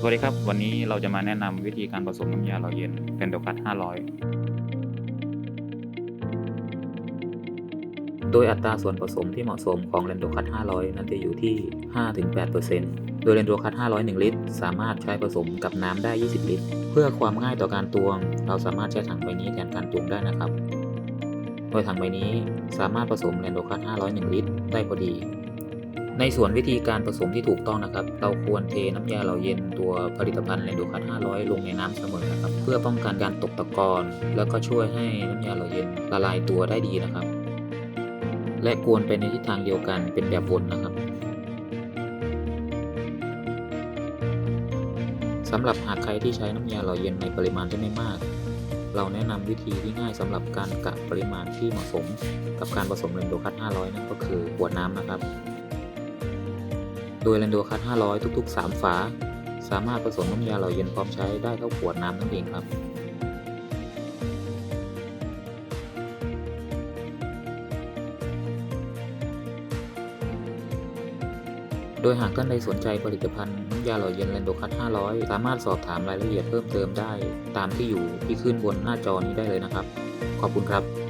สวัสดีครับ วันนี้เราจะมาแนะนำวิธีการผสมน้ำยาหล่อเย็นเป็นโดคัต500 โดยอัตราส่วนผสมที่เหมาะสมของเรนโดคัต500 นั้นจะอยู่ที่ 5-8%โดยเรนโดคัต500 1 ลิตร สามารถใช้ผสมกับน้ำได้ 20 ลิตร เพื่อความง่ายต่อการตวง เราสามารถใช้ถังใบนี้แทนการตวงได้นะครับ โดยถังใบนี้สามารถผสมเรนโดคัต500 1 ลิตร ได้พอดี ในส่วนวิธีการผสมที่ถูกต้องนะครับ เราควรเทน้ำยาหล่อเย็นตัวผลิตภัณฑ์เรนโดคัต500 ลงในน้ำเสมอนะครับ เพื่อป้องกันการตกตะกอนแล้วก็ช่วยให้น้ำยาหล่อเย็นละลายตัวได้ดีนะครับ และกวนไปในทิศทางเดียวกันเป็นแบบวนนะครับสำหรับหากใครที่ใช้น้ำยาหล่อเย็นในปริมาณที่ไม่มาก เราแนะนำวิธีที่ง่ายสำหรับการกะปริมาณที่เหมาะสม กับการผสมเรนโดคัต500 นั่นก็คือขวดน้ำนะครับ โดยเรนโดคัต500 ทุกๆ 3 ฝา สามารถผสมน้ำยาหล่อเย็นพร้อมใช้ได้เท่าขวดน้ำนั่นเองครับโดยหากท่านใดสนใจผลิตภัณฑ์น้ำยาหล่อเย็นเรนโดคัต500 สามารถสอบถามรายละเอียดเพิ่มเติมได้ ตามที่อยู่ที่ขึ้นบนหน้าจอนี้ได้เลยนะครับ ขอบคุณครับ